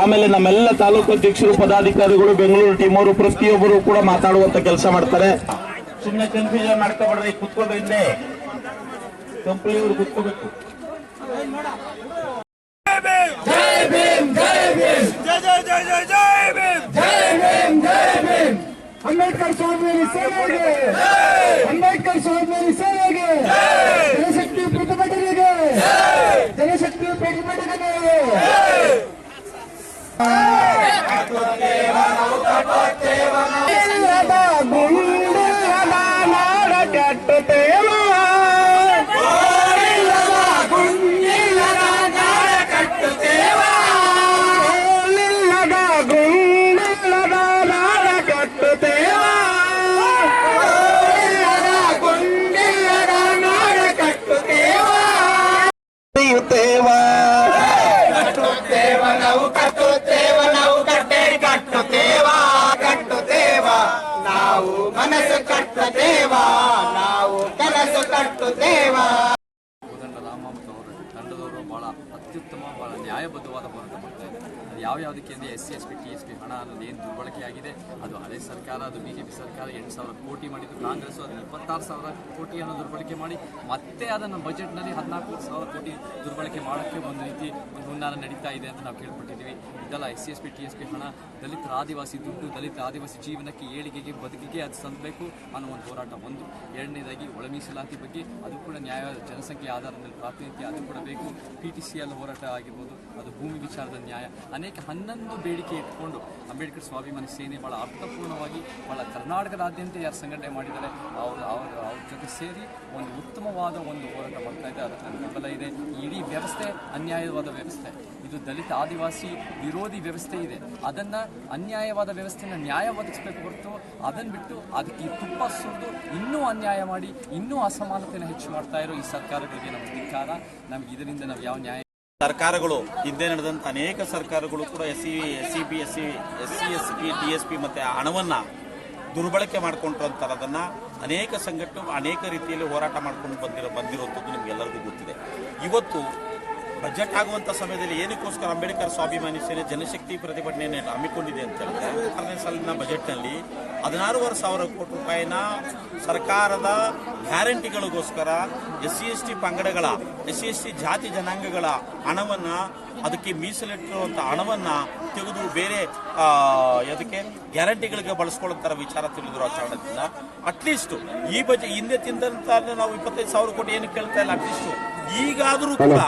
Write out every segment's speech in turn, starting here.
ಆಮೇಲೆ ನಮ್ಮೆಲ್ಲ ತಾಲೂಕು ಅಧ್ಯಕ್ಷರು, ಪದಾಧಿಕಾರಿಗಳು, ಬೆಂಗಳೂರು ಟೀಮ್ ಅವರು, ಪ್ರತಿಯೊಬ್ಬರು ಕೂಡ ಮಾತಾಡುವಂತ ಕೆಲಸ ಮಾಡ್ತಾರೆ. ಸುಮ್ಮನೆ ಕನ್ಫ್ಯೂಷನ್ ಅವ್ರು ಕುತ್ಕೋಬೇಕು. ಜೈ ಜೈ ಭೀಮ್ ಅಂಬೇಡ್ಕರ್ ಸ್ವಾಮಿ ನಡೆಯುತ್ತೇವ ಕಟ್ಟುತ್ತೇವ ನಾವು ಕಟ್ಟುತ್ತೇವ ನಾವು ಕಟ್ಟೆ ಕಟ್ಟುತ್ತೇವ ಕಟ್ಟುತ್ತೇವ. ನಾವು ಮನಸ್ಸು ಕಟ್ಟುತ್ತೇವ ನಾವು ಕನಸು ಕಟ್ಟುತ್ತೇವ. ನ್ಯಾಯಬದ್ಧವಾದ ಹೋರಾಟ ಮಾಡ್ತಾ ಇದ್ದಾರೆ ಅದು ಯಾವ ಯಾವುದಕ್ಕೆ ಅಂದರೆ S C, S P, T, S P ಹಣ ಅನ್ನೋದು ಏನು ದುರ್ಬಳಕೆ ಆಗಿದೆ ಅದು ಹಳೆ ಸರ್ಕಾರ, ಅದು ಬಿ ಜೆ ಪಿ ಸರ್ಕಾರ ಎಂಟು ಸಾವಿರ ಕೋಟಿ ಮಾಡಿದ್ದು ಕಾಂಗ್ರೆಸ್ ಅದನ್ನು ಇಪ್ಪತ್ತಾರು ಸಾವಿರ ಕೋಟಿಯನ್ನು ದುರ್ಬಳಕೆ ಮಾಡಿ, ಮತ್ತೆ ಅದನ್ನು ಬಜೆಟ್ನಲ್ಲಿ ಹದಿನಾಲ್ಕು ಸಾವಿರ ಕೋಟಿ ದುರ್ಬಳಕೆ ಮಾಡೋಕ್ಕೆ ಒಂದು ರೀತಿ ಒಂದು ಹುನ್ನಾರ ನಡೀತಾ ಇದೆ ಅಂತ ನಾವು ಕೇಳ್ಪಟ್ಟಿದ್ದೀವಿ ಇದೆಲ್ಲ S C, S P, T, S P ಹಣ ದಲಿತರ ಆದಿವಾಸಿ ದುಡ್ಡು, ದಲಿತ ಆದಿವಾಸಿ ಜೀವನಕ್ಕೆ ಏಳಿಗೆಗೆ, ಬದುಕಿಗೆ ಅದು ಸಂದಬೇಕು ಅನ್ನೋ ಒಂದು ಹೋರಾಟ ಒಂದು ಎರಡನೇದಾಗಿ ಒಳ ಮೀಸಲಾತಿ ಬಗ್ಗೆ ಅದು ಕೂಡ ನ್ಯಾಯ, ಜನಸಂಖ್ಯೆ ಆಧಾರದ ಮೇಲೆ ಪ್ರಾತಿನಿಧ್ಯ ಅದು ಕೂಡ ಬೇಕು. ಪಿ ಟಿ ಸಿ ಎಲ್ ಹೋರಾಟ ಆಗಿರ್ಬೋದು ಅದು ಭೂಮಿ ವಿಚಾರದ ನ್ಯಾಯ. ಅನೇಕ ಹನ್ನೊಂದು ಬೇಡಿಕೆ ಇಟ್ಕೊಂಡು ಅಂಬೇಡ್ಕರ್ ಸ್ವಾಭಿಮಾನಿ ಸೇನೆ ಭಾಳ ಅರ್ಥಪೂರ್ಣವಾಗಿ ಭಾಳ ಕರ್ನಾಟಕದಾದ್ಯಂತ ಯಾರು ಸಂಘಟನೆ ಮಾಡಿದ್ದಾರೆ, ಅವರು ಅವ್ರ ಅವ್ರ ಜೊತೆ ಸೇರಿ ಒಂದು ಉತ್ತಮವಾದ ಒಂದು ಹೋರಾಟ ಮಾಡ್ತಾ ಇದೆ ಅದಕ್ಕೆ ನನ್ನ ಬೆಂಬಲ ಇದೆ. ಇಡೀ ವ್ಯವಸ್ಥೆ ಅನ್ಯಾಯವಾದ ವ್ಯವಸ್ಥೆ. ಇದು ದಲಿತ, ಆದಿವಾಸಿ ವಿರೋಧಿ ವ್ಯವಸ್ಥೆ ಇದೆ. ಅದನ್ನು ಅನ್ಯಾಯವಾದ ವ್ಯವಸ್ಥೆನ ನ್ಯಾಯ ಒದಗಿಸ್ಬೇಕು ಹೊರತು ಅದನ್ನ ಬಿಟ್ಟು ಅದಕ್ಕೆ ತುಪ್ಪ ಸುರಿದು ಇನ್ನೂ ಅನ್ಯಾಯ ಮಾಡಿ, ಇನ್ನೂ ಅಸಮಾನತೆಯನ್ನು ಹೆಚ್ಚು ಮಾಡ್ತಾ ಇರೋ ಈ ಸರ್ಕಾರಗಳಿಗೆ ನಮ್ಮ ಧಿಕ್ಕಾರ. ನಮಗೆ ಇದರಿಂದ ನಾವು ಯಾವ ನ್ಯಾಯ ಸರ್ಕಾರಗಳು, ಹಿಂದೆ ನಡೆದಂಥ ಅನೇಕ ಸರ್ಕಾರಗಳು ಕೂಡ S C S C B S C S C S P D S P ಮತ್ತೆ ಹಣವನ್ನ ದುರ್ಬಳಕೆ ಮಾಡ್ಕೊಂಡಿರೋಂಥರದನ್ನ ಅನೇಕ ಸಂಘಟನೆ, ಅನೇಕ ರೀತಿಯಲ್ಲಿ ಹೋರಾಟ ಮಾಡ್ಕೊಂಡು ಬಂದಿರೋ ಬಂದಿರುವಂಥದ್ದು ನಿಮ್ಗೆಲ್ಲರಿಗೂ ಗೊತ್ತಿದೆ. ಇವತ್ತು ಬಜೆಟ್ ಆಗುವಂತ ಸಮಯದಲ್ಲಿ ಏನಕ್ಕೋಸ್ಕರ ಅಂಬೇಡ್ಕರ್ ಸ್ವಾಭಿಮಾನಿ ಸೇನೆ ಜನಶಕ್ತಿ ಪ್ರತಿಭಟನೆಯನ್ನು ಹಮ್ಮಿಕೊಂಡಿದೆ ಅಂತ ಹೇಳಿದ್ರೆ, ಆರನೇ ಸಾಲಿನ ಬಜೆಟ್ನಲ್ಲಿ ಹದಿನಾರೂವರೆ ಸಾವಿರ ಕೋಟಿ ರೂಪಾಯಿನ ಸರ್ಕಾರದ ಗ್ಯಾರಂಟಿಗಳಿಗೋಸ್ಕರ ಎಸ್ ಸಿ ಎಸ್ ಟಿ ಪಂಗಡಗಳ, ಎಸ್ ಸಿ ಎಸ್ ಟಿ ಜಾತಿ ಜನಾಂಗಗಳ ಹಣವನ್ನ ಅದಕ್ಕೆ ಮೀಸಲಿಟ್ಟಿರುವಂಥ ಹಣವನ್ನ ತೆಗೆದು ಬೇರೆ ಅದಕ್ಕೆ ಗ್ಯಾರಂಟಿಗಳಿಗೆ ಬಳಸ್ಕೊಳ್ಳೋಂಥರ ವಿಚಾರ ತಿಳಿದ್ರು ಆ ಕಾರಣದಿಂದ ಅಟ್ಲೀಸ್ಟ್ ಈ ಬಜೆಟ್ ಹಿಂದೆ ತಿಂದಂತ ನಾವು ಇಪ್ಪತ್ತೈದು ಸಾವಿರ ಕೋಟಿ ಏನು ಕೇಳ್ತಾ ಇಲ್ಲ? ಅಟ್ಲೀಸ್ಟ್ ಈಗಾದರೂ ಕೂಡ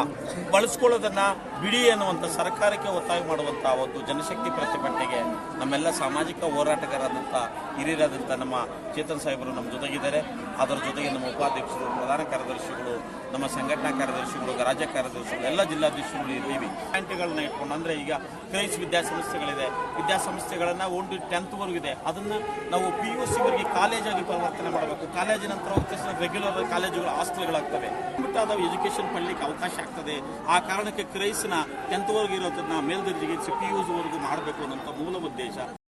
ಬಳಸ್ಕೊಳ್ಳೋದನ್ನ ಬಿಡಿ ಅನ್ನುವಂತ ಸರ್ಕಾರಕ್ಕೆ ಒತ್ತಾಯ ಮಾಡುವಂಥ ಒಂದು ಜನಶಕ್ತಿ ಪ್ರತಿಭಟನೆಗೆ ನಮ್ಮೆಲ್ಲ ಸಾಮಾಜಿಕ ಹೋರಾಟಗಾರರಾದಂಥ ಹಿರಿಯರಾದಂಥ ನಮ್ಮ ಚೇತನ್ ಸಾಹೇಬರು ನಮ್ಮ ಜೊತೆಗಿದ್ದಾರೆ. ಅದರ ಜೊತೆಗೆ ನಮ್ಮ ಉಪಾಧ್ಯಕ್ಷರು, ಪ್ರಧಾನ ಕಾರ್ಯದರ್ಶಿಗಳು, ನಮ್ಮ ಸಂಘಟನಾ ಕಾರ್ಯದರ್ಶಿಗಳು, ರಾಜ್ಯ ಕಾರ್ಯದರ್ಶಿಗಳು, ಎಲ್ಲ ಜಿಲ್ಲಾಧ್ಯಕ್ಷರುಗಳು ಇದ್ದೀವಿ. ಪ್ಯಾಂಟ್ಗಳನ್ನ ಇಟ್ಕೊಂಡು ಅಂದ್ರೆ ಈಗ ಕ್ರೈಸ್ ವಿದ್ಯಾಸಂಸ್ಥೆಗಳಿದೆ ವಿದ್ಯಾಸಂಸ್ಥೆಗಳನ್ನ ಟೆಂತ್ ವರೆಗೂ ಇದೆ. ಅದನ್ನ ನಾವು ಪಿ ಯು ಸಿವರೆಗೆ ಕಾಲೇಜಾಗಿ ಪರಿವರ್ತನೆ ಮಾಡಬೇಕು. ಕಾಲೇಜಿನ ನಂತರ ರೆಗ್ಯುಲರ್ ಕಾಲೇಜುಗಳು, ಹಾಸ್ಟೆಲ್ಗಳಾಗ್ತವೆ. ಆದ ಎಜುಕೇಶನ್ ಪಡಲಿಕ್ಕೆ ಅವಕಾಶ ಆಗ್ತದೆ. ಆ ಕಾರಣಕ್ಕೆ ಕ್ರೈಸ್ನ ಟೆಂತ್ವರೆಗೂ ಇರೋದನ್ನ ಮೇಲ್ದರ್ಜೆಗೆ ಪಿ ಯು ವರೆಗೂ ಮಾಡಬೇಕು ಅನ್ನೋಂಥ ಮೂಲ ಉದ್ದೇಶ.